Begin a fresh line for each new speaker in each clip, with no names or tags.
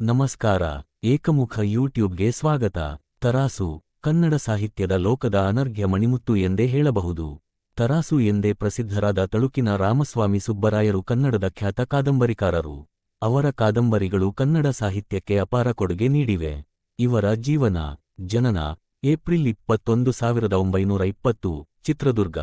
ನಮಸ್ಕಾರ, ಏಕಮುಖ ಯೂಟ್ಯೂಬ್ಗೆ ಸ್ವಾಗತ. ತರಾಸು, ಕನ್ನಡ ಸಾಹಿತ್ಯದ ಲೋಕದ ಅನರ್ಘ್ಯ ಮಣಿಮುತ್ತು ಎಂದೇ ಹೇಳಬಹುದು. ತರಾಸು ಎಂದೇ ಪ್ರಸಿದ್ಧರಾದ ತಳುಕಿನ ರಾಮಸ್ವಾಮಿ ಸುಬ್ಬರಾಯರು ಕನ್ನಡದ ಖ್ಯಾತ ಕಾದಂಬರಿಕಾರರು. ಅವರ ಕಾದಂಬರಿಗಳು ಕನ್ನಡ ಸಾಹಿತ್ಯಕ್ಕೆ ಅಪಾರ ಕೊಡುಗೆ ನೀಡಿವೆ. ಇವರ ಜೀವನ, ಜನನ, ಏಪ್ರಿಲ್ ಇಪ್ಪತ್ತೊಂದು ಸಾವಿರದ ಒಂಬೈನೂರ ಇಪ್ಪತ್ತು, ಚಿತ್ರದುರ್ಗ,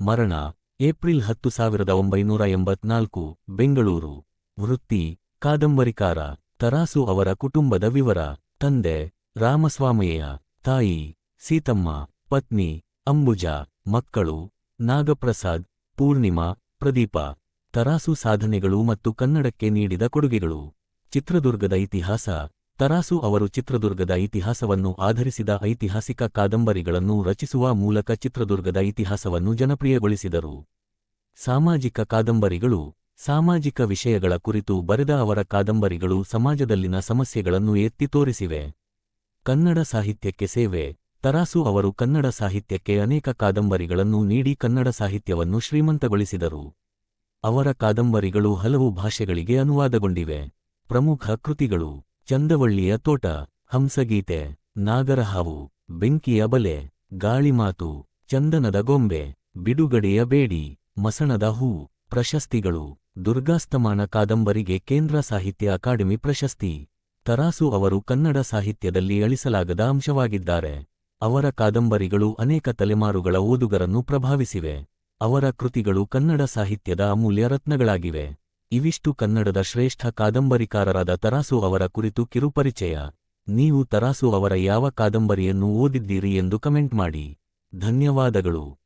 ಮರಣ, ಏಪ್ರಿಲ್ ಹತ್ತು ಸಾವಿರದ ಒಂಬೈನೂರ ಎಂಬತ್ನಾಲ್ಕು, ಬೆಂಗಳೂರು. ವೃತ್ತಿ, ಕಾದಂಬರಿಕಾರ. ತರಾಸು ಅವರ ಕುಟುಂಬದ ವಿವರ. ತಂದೆ ರಾಮಸ್ವಾಮಯ್ಯ ತಾಯಿ, ಸೀತಮ್ಮ, ಪತ್ನಿ, ಅಂಬುಜಾ, ಮಕ್ಕಳು, ನಾಗಪ್ರಸಾದ್, ಪೂರ್ಣಿಮಾ, ಪ್ರದೀಪ. ತರಾಸು ಸಾಧನೆಗಳು ಮತ್ತು ಕನ್ನಡಕ್ಕೆ ನೀಡಿದ ಕೊಡುಗೆಗಳು. ಚಿತ್ರದುರ್ಗದ ಇತಿಹಾಸ. ತರಾಸು ಅವರು ಚಿತ್ರದುರ್ಗದ ಇತಿಹಾಸವನ್ನು ಆಧರಿಸಿದ ಐತಿಹಾಸಿಕ ಕಾದಂಬರಿಗಳನ್ನು ರಚಿಸುವ ಮೂಲಕ ಚಿತ್ರದುರ್ಗದ ಇತಿಹಾಸವನ್ನು ಜನಪ್ರಿಯಗೊಳಿಸಿದರು. ಸಾಮಾಜಿಕ ಕಾದಂಬರಿಗಳು. ಸಾಮಾಜಿಕ ವಿಷಯಗಳ ಕುರಿತು ಬರೆದ ಅವರ ಕಾದಂಬರಿಗಳು ಸಮಾಜದಲ್ಲಿನ ಸಮಸ್ಯೆಗಳನ್ನು ಎತ್ತಿ ತೋರಿಸಿವೆ. ಕನ್ನಡ ಸಾಹಿತ್ಯಕ್ಕೆ ಸೇವೆ, ತರಾಸು ಅವರು ಕನ್ನಡ ಸಾಹಿತ್ಯಕ್ಕೆ ಅನೇಕ ಕಾದಂಬರಿಗಳನ್ನು ನೀಡಿ ಕನ್ನಡ ಸಾಹಿತ್ಯವನ್ನು ಶ್ರೀಮಂತಗೊಳಿಸಿದರು. ಅವರ ಕಾದಂಬರಿಗಳು ಹಲವು ಭಾಷೆಗಳಿಗೆ ಅನುವಾದಗೊಂಡಿವೆ. ಪ್ರಮುಖ ಕೃತಿಗಳು, ಚಂದವಳ್ಳಿಯ ತೋಟ, ಹಂಸಗೀತೆ, ನಾಗರಹಾವು, ಬೆಂಕಿಯ ಬಲೆ, ಗಾಳಿಮಾತು, ಚಂದನದ ಗೊಂಬೆ, ಬಿಡುಗಡೆಯ ಬೇಡಿ, ಮಸಣದ ಹೂ ಪ್ರಶಸ್ತಿಗಳು. ದುರ್ಗಾಸ್ತಮಾನ ಕಾದಂಬರಿಗೆ ಕೇಂದ್ರ ಸಾಹಿತ್ಯ ಅಕಾಡೆಮಿ ಪ್ರಶಸ್ತಿ. ತರಾಸು ಅವರು ಕನ್ನಡ ಸಾಹಿತ್ಯದಲ್ಲಿ ಅಳಿಸಲಾಗದ ಅಂಶವಾಗಿದ್ದಾರೆ. ಅವರ ಕಾದಂಬರಿಗಳು ಅನೇಕ ತಲೆಮಾರುಗಳ ಓದುಗರನ್ನು ಪ್ರಭಾವಿಸಿವೆ. ಅವರ ಕೃತಿಗಳು ಕನ್ನಡ ಸಾಹಿತ್ಯದ ಅಮೂಲ್ಯ ರತ್ನಗಳಾಗಿವೆ. ಇವಿಷ್ಟು ಕನ್ನಡದ ಶ್ರೇಷ್ಠ ಕಾದಂಬರಿಕಾರರಾದ ತರಾಸು ಅವರ ಕುರಿತು ಕಿರುಪರಿಚಯ. ನೀವು ತರಾಸು ಅವರ ಯಾವ ಕಾದಂಬರಿಯನ್ನು ಓದಿದ್ದೀರಿ ಎಂದು ಕಮೆಂಟ್ ಮಾಡಿ. ಧನ್ಯವಾದಗಳು.